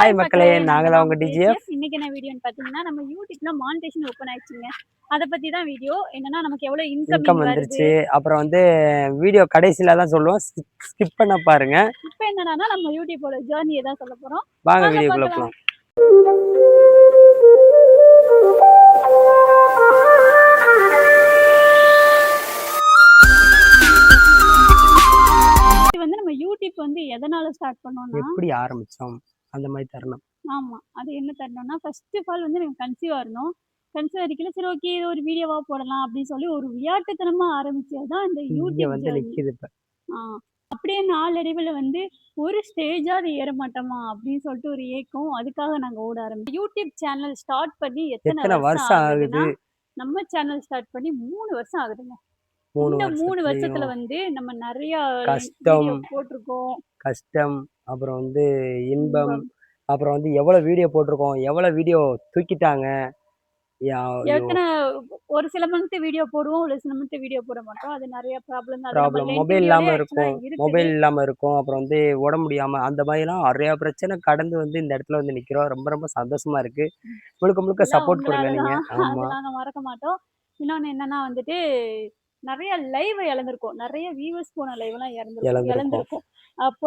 Hi மக்களே நாங்கள் உங்க டிஜிஎஃப் இன்னைக்கு என்ன வீடியோன்னு பாத்தீங்கன்னா நம்ம யூடியூப்ல மானிட்டேஷன் ஓப்பன் ஆயிடுச்சுங்க. அத பத்தி தான் வீடியோ என்னன்னா நமக்கு எவ்வளவு இன்கம் வந்துருச்சு. அப்புறம் வந்து வீடியோ கடைசியில தான் சொல்லுவோம். ஸ்கிப் பண்ண பாருங்க. இப்போ என்னன்னா நம்ம யூடியூபோட ஜேர்னியை தான் சொல்ல போறோம். வாங்க வீடியோக்குள்ள. போலாம். வந்து நம்ம யூடியூப் வந்து எதனால ஸ்டார்ட் பண்ணோம்னா எப்படி ஆரம்பிச்சோம்? அந்த மாதிரி தருணம். ஆமா. அது என்ன தரணும்னா ஃபர்ஸ்ட் ஆஃப் ஆல் வந்து நம்ம கன்சீவா இருந்தோம். கன்சீவ் இருக்கல சரி ஓகே இது ஒரு வீடியோவா போடலாம் அப்படின்னு சொல்லி ஒரு விளையாட்டுத்தனமா ஆரம்பிச்சதுதான் இந்த யூடியூப் வந்து. நிக்குது இப்ப. ஆ. அப்படியே நாளடைவில் வந்து ஒரு ஸ்டேஜா அது ஏற மாட்டோமா அப்படின்னு சொல்லிட்டு ஒரு ஏக்கம். அதுக்காக நாங்க ஓட ஆரம்பிச்சோம். யூடியூப் சேனல் ஸ்டார்ட் பண்ணி எத்தனை வருஷம் ஆகுது? நம்ம சேனல் ஸ்டார்ட் பண்ணி மூணு வருஷம் ஆகுதுங்க. இந்த மூணு வருஷத்துல வந்து நம்ம நிறைய போட்டிருக்கோம். கஷ்டம் அப்புறம் வந்து இன்பம் அப்புறம் வந்து எவ்வளவு வீடியோ போட்டிருக்கோம் எவ்வளவு வீடியோ தூக்கிட்டாங்க. எத்தனை ஒரு சில மந்த் வீடியோ போடுவோம் ஒரு சில மந்த் வீடியோ போட மாட்டோம். அது நிறைய ப்ராப்ளம் ப்ராப்ளம் மொபைல் இல்லாம இருக்கும். மொபைல் இல்லாம இருக்கும். அப்புறம் வந்து உடம்பு முடியாம அந்த மாதிரிலாம் நிறைய பிரச்சனை கடந்து வந்து இந்த இடத்துல வந்து நிக்கிறோம். ரொம்ப ரொம்ப சந்தோஷமா இருக்கு. முழுக்க முழுக்க சப்போர்ட் கொடுங்க நீங்க. ஆமா. நாங்க மறக்க மாட்டோம். இன்னொன்னு என்னன்னா வந்துட்டு நிறைய லைவ் இழந்திருக்கோம். நிறைய வியூவர்ஸ் போன லைவ் எல்லாம் இழந்திருக்கோம். இழந்திருக்கோம்.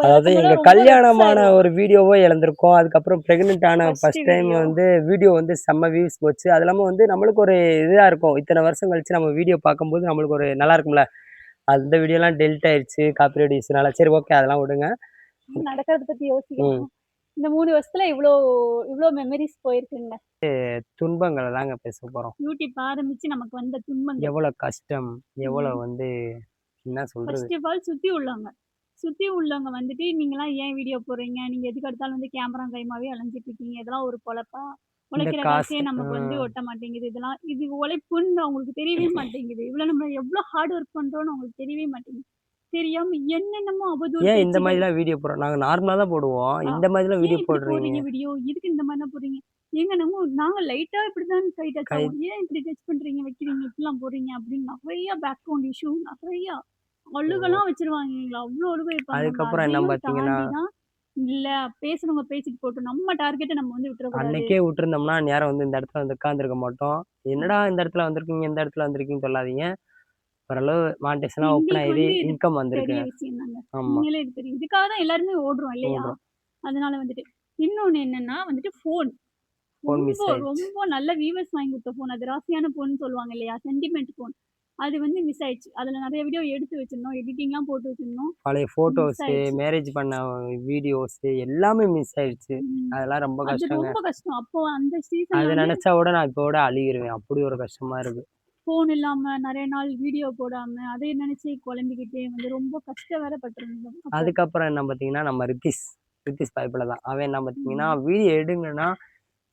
அதாவது எங்க கல்யாணமான ஒரு வீடியோவோ இழந்திருக்கோம். அதுக்கப்புறம் பிரெக்னென்ட் ஆன ஃபர்ஸ்ட் டைம். வந்து வீடியோ வந்து செம்ம வியூஸ் போச்சு. அது இல்லாம வந்து நம்மளுக்கு ஒரு இதா இருக்கும். இத்தனை வருஷம் கழிச்சு நம்ம வீடியோ பார்க்கும்போது நம்மளுக்கு ஒரு நல்லா இருக்கும்ல. அந்த வீடியோலாம் டெல்ட் ஆயிடுச்சு காப்பிரைட் இஷ்யூனால சரி ஓகே அதெல்லாம் விடுங்க. நடக்கிறத பத்தி யோசிக்கணும். இந்த மூணு வருஷத்துல இவ்வளோ இவ்வளோ மெமரிஸ் போயிருக்குங்க. துன்பங்களை தாங்க பேச போறோம். யூடியூப் ஆரம்பிச்சு நமக்கு வந்த துன்பங்கள். எவ்வளவு கஷ்டம் எவ்வளவு வந்து என்ன சொல்றது? ஃபர்ஸ்ட் ஆஃப் ஆல் சுத்தி உள்ளவங்க. சுத்தி உள்ளவங்க வந்துட்டு நீங்களாம் ஏன் வீடியோ போடுறீங்க? நீங்க எதுக்கு எடுத்தாலும் வந்து கேமரா கைமாவே அலைஞ்சிட்டு இருக்கீங்க இதெல்லாம் ஒரு பொழப்பா? உழைக்கிற காசு, நமக்கு வந்து. ஒட்ட மாட்டேங்குது. இதெல்லாம் இது உழைப்புன்னு அவங்களுக்கு தெரியவே மாட்டேங்குது. இவ்வளவு நம்ம எவ்வளவு ஹார்ட் ஒர்க் பண்றோம்னு அவங்களுக்கு தெரியவே மாட்டேங்குது. தெரியாம என்னென்னமோ அவதூறு ஏன் இந்த பேச்சுகள். மாதிரிலாம் வீடியோ போடுறோம் நாங்க நார்மலா தான் போடுவோம். இந்த மாதிரிலாம் ஏன் வீடியோ போடுறீங்க? வீடியோ இதுக்கு இந்த மாதிரிலாம் போடுறீங்க? ஏங்க நம்ம நாங்க லைட்டா இப்படிதான் கை டச் ஆகும். ஏன் இப்படி டச் பண்றீங்க? வைக்கிறீங்க? இப்படிலாம் போடுறீங்க அப்படின்னு நிறைய பேக்ரவுண்ட் இஷ்யூ நிறைய அழுகெல்லாம் வச்சிருவாங்க எங்களை. அவ்வளவு அழுக வைப்பாங்க அதுக்கப்புறம் என்ன பாத்தீங்கன்னா இல்ல பேசுறவங்க பேசிட்டு போட்டோம் நம்ம டார்கெட்டை நம்ம வந்து விட்டுறக்கூடாது. அன்னைக்கே விட்டுருந்தோம்னா நேரம் வந்து இந்த இடத்துல வந்து உட்காந்துருக்க மாட்டோம். என்னடா இந்த இடத்துல வந்திருக்கீங்க? இந்த இடத்துல வந்திருக்கீங்கன்னு சொல்லாதீங்க. ஓரளவு மாண்டேஷன்லாம் ஓப்பன் இது இன்கம் வந்திருக்கு. ஆமா. உண்மையிலே இது தெரியும் இதுக்காக தான் எல்லாருமே ஓடுறோம் இல்லையா. அதனால வந்துட்டு. இன்னொன்னு என்னன்னா வந்துட்டு போன் Phone miss ரொம்ப. ரொம்ப நல்ல வியூவர்ஸ் வாங்கி கொடுத்த போன் அது ராசியான போன் சொல்லுவாங்க இல்லையா? சென்டிமெண்ட் போன் அது வந்து மிஸ் ஆயிடுச்சு. அதுல நிறைய வீடியோ எடுத்து வச்சிருந்தோம். எடிட்டிங்லாம் போட்டு வச்சிருந்தோம். பழைய போட்டோஸ். மேரேஜ் பண்ண வீடியோஸ் எல்லாமே மிஸ் ஆயிடுச்சு. அதெல்லாம் ரொம்ப அது கஷ்டங்க. ரொம்ப கஷ்டம். அப்போ அந்த அது சீசன் நினைச்சா கூட நான் இப்போ கூட அழுகிருவேன் அப்படி ஒரு கஷ்டமா இருக்கு. போன் இல்லாம நிறைய நாள் வீடியோ போடாம அதை நினைச்சு குழம்பிக்கிட்டே வந்து ரொம்ப கஷ்டம் வேற பட்டிருந்தோம். அதுக்கப்புறம் என்ன பார்த்தீங்கன்னா நம்ம ரித்திஸ் ரித்திஸ் பைப்பில் தான். அவன் என்ன பார்த்தீங்கன்னா வீடியோ எடுங்கன்னா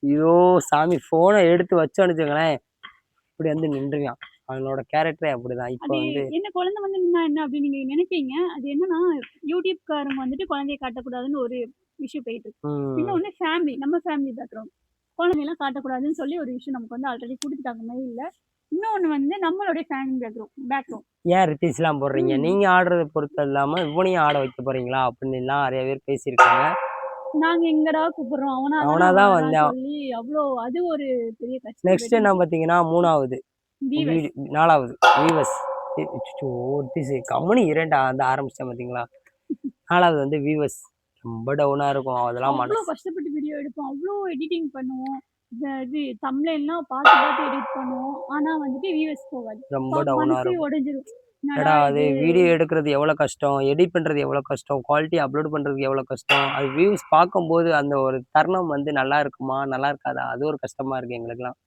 ஐயோ சாமி ஃபோனை எடுத்து வச்சோன்னு வச்சுக்கோங்களேன். இப்படி வந்து நின்றுவான். அவனோட கேரக்டரே அப்படிதான். இப்போ வந்து என்ன குழந்தை வந்து நின்னா என்ன அப்படின்னு நீங்க நினைப்பீங்க? அது என்னன்னா யூடியூப்காரங்க வந்துட்டு குழந்தைய காட்டக்கூடாதுன்னு ஒரு விஷயம் போயிட்டு இருக்கு. இன்னொன்னு ஃபேமிலி நம்ம ஃபேமிலி பேக்ரவுண்ட் குழந்தையெல்லாம் காட்டக்கூடாதுன்னு சொல்லி ஒரு விஷயம் நமக்கு வந்து ஆல்ரெடி கொடுத்துட்டாங்க. மெயில்ல இன்னொன்னு வந்து நம்மளுடைய ஃபேமிலி பேக்ரவுண்ட் பேக்ரவுண்ட் ஏன் ரித்திஸ்லாம் போடுறீங்க. நீங்க ஆடுறத பொறுத்து இல்லாம இவனையும் ஆட வைக்க போறீங்களா? அப்படின்னு எல்லாம் நிறைய பேர் பேசியிருக்காங்க. நாங்க எங்கடா கூப்பிடுறோம்? அவனா அவனாதான் தான் வந்தான். சொல்லி அவ்வளோ அது ஒரு பெரிய நெக்ஸ்ட் கஷ்டம் என்ன பார்த்தீங்கன்னா மூணாவது. நாலாவது. ரித்திஸ் கம்முனி இரண்டா அந்த ஆரம்பிச்சேன் பார்த்தீங்களா? நாலாவது வந்து வீவர்ஸ் ரொம்ப டவுனா இருக்கும். அதெல்லாம் மனசு. கஷ்டப்பட்டு வீடியோ எடுப்போம். அவ்வளோ எடிட்டிங் பண்ணுவோம். இது தமிழ்லாம் பார்த்து பார்த்து எடிட் பண்ணுவோம். ஆனா வந்துட்டு வியூவர்ஸ் போகாது. ரொம்ப டவுனா இருக்கும். உடைஞ்சிரும். என்னடா அது? வீடியோ எடுக்கிறது எவ்வளோ கஷ்டம்? எடிட் பண்ணுறது எவ்வளோ கஷ்டம்? குவாலிட்டி அப்லோட் பண்ணுறதுக்கு எவ்வளோ கஷ்டம்? அது வியூஸ் பார்க்கும்போது அந்த ஒரு தருணம் வந்து நல்லா இருக்குமா? நல்லா இருக்காதா? அது ஒரு கஷ்டமா இருக்கு எங்களுக்குலாம்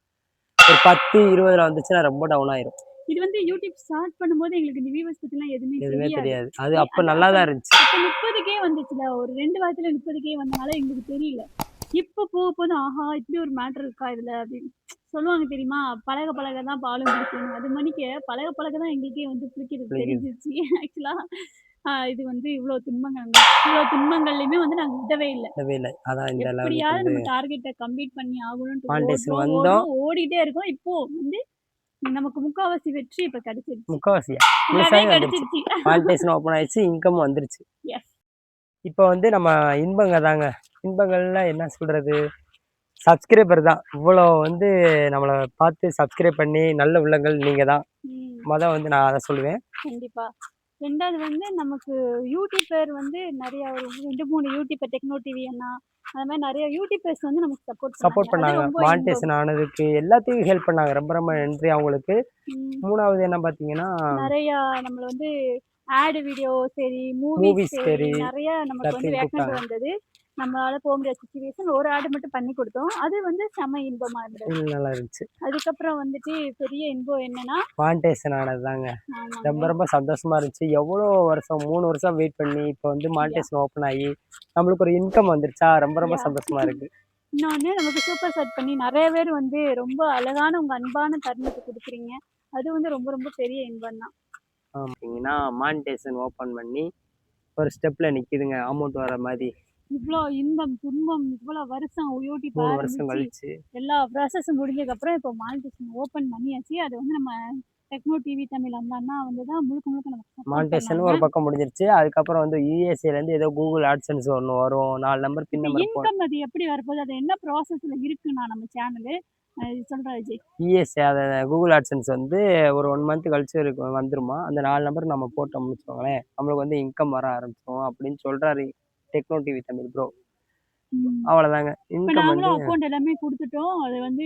ஒரு பத்து இருபதுல வந்துச்சுன்னா ரொம்ப டவுன் ஆயிரும். இது வந்து யூடியூப் ஸ்டார்ட் பண்ணும்போது எங்களுக்கு இந்த வியூவர்ஸ் பத்திலாம் எதுவுமே எதுவுமே தெரியாது. அது அப்போ நல்லா தான் இருந்துச்சு. இப்போ முப்பதுக்கே வந்துச்சுல. ஒரு ரெண்டு வாரத்துல முப்பதுக்கே வந்தனால எங்களுக்கு தெரியல. இப்போ போக போது ஆஹா இப்படி ஒரு மேட்டர் இருக்கா இதுல? அப்படின்னு சொல்லுவாங்க தெரியுமா? பழக பழக தான் பாலும் பிடிக்கணும் அது மணிக்கு பழக பழக தான் எங்களுக்கே வந்து பிடிக்கிறது. தெரிஞ்சிச்சு ஆக்சுவலா இது வந்து இவ்வளவு துன்பங்கள் இவ்வளவு துன்பங்கள்லயுமே வந்து நாங்க விடவே இல்லை. இல்லவே இல்லை. அதான் இந்த எப்படியாவது நம்ம டார்கெட்டை கம்ப்ளீட் பண்ணி ஆகணும்னு ஓடிட்டே இருக்கோம். இப்போ வந்து நமக்கு முக்காவாசி வெற்றி இப்ப கிடைச்சிருச்சு. வந்துருச்சு. கிடைச்சிருச்சு. ஓப்பன் ஆயிடுச்சு இன்கம் வந்துருச்சு. இப்போ வந்து நம்ம இன்பங்க தாங்க. இன்பங்கள்லாம் என்ன சொல்றது? சப்ஸ்கிரைபர் தான். இவ்வளோ வந்து நம்மளை பார்த்து சப்ஸ்கிரைப் பண்ணி நல்ல உள்ளங்கள் நீங்கள் தான். மொதல் வந்து நான் அதை சொல்லுவேன். கண்டிப்பா. ரெண்டாவது வந்து நமக்கு யூடியூபர் வந்து நிறைய ஒரு ரெண்டு மூணு யூடியூபர் டெக்னோ டிவி அண்ணா அது மாதிரி நிறைய யூடியூபர்ஸ் வந்து நமக்கு சப்போர்ட் சப்போர்ட் பண்ணாங்க. மானிட்டேஷன் ஆனதுக்கு எல்லாத்தையும் ஹெல்ப் பண்ணாங்க. ரொம்ப ரொம்ப நன்றி அவங்களுக்கு. மூணாவது என்ன பார்த்தீங்கன்னா நிறைய நம்மள வந்து ஆட் வீடியோ சரி மூவிஸ் சரி நிறைய நமக்கு வந்து. வந்தது. நம்மளால போக முடியாத சுச்சுவேஷன் ஒரு ஆடு மட்டும் பண்ணி கொடுத்தோம். அது வந்து செம இன்பமா இருந்தது. நல்லா இருந்துச்சு. அதுக்கப்புறம் வந்துட்டு பெரிய இன்பம் என்னன்னா மானிட்டேஷன் ஆனது தாங்க ரொம்ப ரொம்ப சந்தோஷமா இருந்துச்சு. எவ்வளோ வருஷம் மூணு வருஷம் வெயிட் பண்ணி இப்போ வந்து மானிட்டேஷன் ஓப்பன் ஆகி நம்மளுக்கு ஒரு இன்கம் வந்துருச்சா? ரொம்ப ரொம்ப. சந்தோஷமா இருக்கு. இன்னொன்னு நமக்கு சூப்பர் செட் பண்ணி நிறைய பேர் வந்து ரொம்ப அழகான உங்க அன்பான தருணத்தை கொடுக்குறீங்க. அது வந்து ரொம்ப ரொம்ப பெரிய இன்பம் தான் பார்த்தீங்கன்னா மானிட்டேஷன் ஓப்பன் பண்ணி ஒரு ஸ்டெப்ல நிக்குதுங்க. அமௌண்ட் வர மாதிரி. இவ்வளோ இன்பம் துன்பம் இவ்வளோ வருஷம் ஆரம்பிச்சு கழிச்சு. எல்லா ப்ராசஸும் முடிஞ்சதுக்கு அப்புறம் இப்போ மானிட்டேஷன் ஓப்பன் பண்ணியாச்சு. அது வந்து நம்ம டெக்னோ டிவி தமிழ் அந்த அண்ணா வந்து தான் முழுக்க முழுக்க support மானிட்டேஷன். ஒரு பக்கம் முடிஞ்சிருச்சு. அதுக்கப்புறம் வந்து யூஎஸ்ஏல இருந்து ஏதோ கூகுள் ஆட்சன்ஸ் ஒன்று வரும். நாலு நம்பர் பின் நம்பர் இன்கம் அது எப்படி வரப்போகுது? அது என்ன ப்ராசஸ்ல இருக்குண்ணா நம்ம சேனலு யூஎஸ்ஏ அதை கூகுள் ஆட்சன்ஸ் வந்து ஒரு ஒன் மந்த் கழிச்சு வந்துருமா? அந்த நாலு நம்பர் நம்ம போட்டோம்னு வச்சுக்கோங்களேன். நம்மளுக்கு வந்து இன்கம் வர ஆரம்பிச்சிடும் அப்படின்னு சொல்றாரு டெக்னோ டிவி தமிழ் ப்ரோ அவ்வளோதாங்க இப்போ இன்கம் வந்து அக்கௌண்ட் எல்லாமே கொடுத்துட்டோம். அது வந்து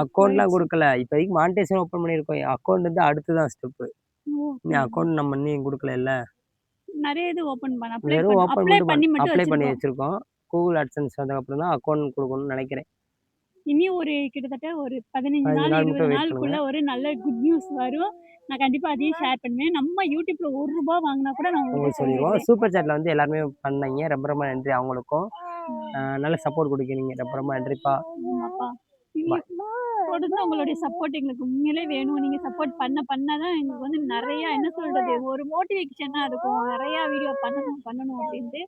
ஆயிடுச்சு. கொடுக்கல. இப்போதைக்கு மானிட்டேஷன் ஓப்பன் பண்ணியிருக்கோம். அக்கௌண்ட் வந்து அடுத்து தான் ஸ்டெப்பு நீ அக்கௌண்ட் நம்ம இன்னும் கொடுக்கல இல்ல? நிறைய இது ஓபன் பண்ண அப்ளை பண்ணி அப்ளை பண்ணி வச்சிருக்கோம். கூகுள் ஆட்சன்ஸ் வந்ததுக்கப்புறம் தான் அக்கௌண்ட் கொடுக்கணும்னு நினைக்கிறேன். இனி ஒரு கிட்டத்தட்ட ஒரு பதினஞ்சு நாள் இருபது நாளுக்குள்ள ஒரு நல்ல குட் நியூஸ் வரும். நான் கண்டிப்பா அதையும் ஷேர் பண்ணுவேன். நம்ம யூடியூப்ல ஒரு ரூபாய் வாங்கினா கூட நான் உங்களுக்கு சொல்லிடுவோம் சூப்பர் சாட்ல வந்து எல்லாருமே பண்ணீங்க. ரொம்ப ரொம்ப நன்றி அவங்களுக்கும். நல்ல சப்போர்ட் கொடுக்குறீங்க ரொம்ப ரொம்ப நன்றிப்பா தொடர்ந்து உங்களுடைய சப்போர்ட் எங்களுக்கு உண்மையிலே வேணும். நீங்க சப்போர்ட் பண்ண பண்ணதான் எங்களுக்கு வந்து நிறைய என்ன சொல்றது? ஒரு மோட்டிவேஷனா இருக்கும். நிறைய வீடியோ பண்ணணும் பண்ணணும் அப்படின்ட்டு.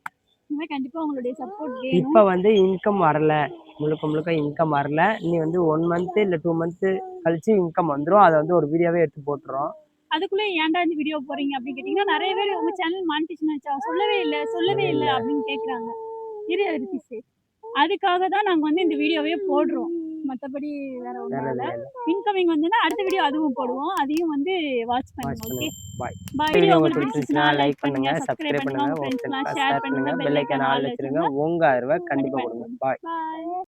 இனிமே கண்டிப்பா உங்களுடைய சப்போர்ட் வேணும். இப்போ வந்து இன்கம் வரல. முழுக்க முழுக்க இன்கம் வரல. இனி வந்து ஒன் மந்த் இல்லை டூ மந்த்து கழிச்சு இன்கம் வந்துடும் அதை வந்து ஒரு வீடியோவே எடுத்து போட்டுறோம். அதுக்குள்ள ஏன்டா இந்த வீடியோ போறீங்க அப்படின்னு கேட்டீங்கன்னா நிறைய பேர் உங்க சேனல் மானிட்டேஷன் ஆச்சா. சொல்லவே இல்லை சொல்லவே இல்லை அப்படின்னு கேக்குறாங்க. இரு ரித்திஷ். அதுக்காக தான் நாங்க வந்து இந்த வீடியோவே போடுறோம். மத்தபடி வேற வேற இல்ல. இன்கமிங் வந்துன்னா அடுத்த வீடியோ அதுவும் போடுவோம். அதையும் வந்து வாட்ச் பண்ணுங்க ஓகே பாய் பாய் வீடியோ உங்களுக்கு பிடிச்சிருந்தா லைக் பண்ணுங்க சப்ஸ்கிரைப் பண்ணுங்க ஃப்ரெண்ட்ஸ்லாம் ஷேர் பண்ணுங்க பெல் ஐக்கான் ஆல் வச்சிருங்க. உங்க கண்டிப்பாக கண்டிப்பா கொடுங்க. பாய்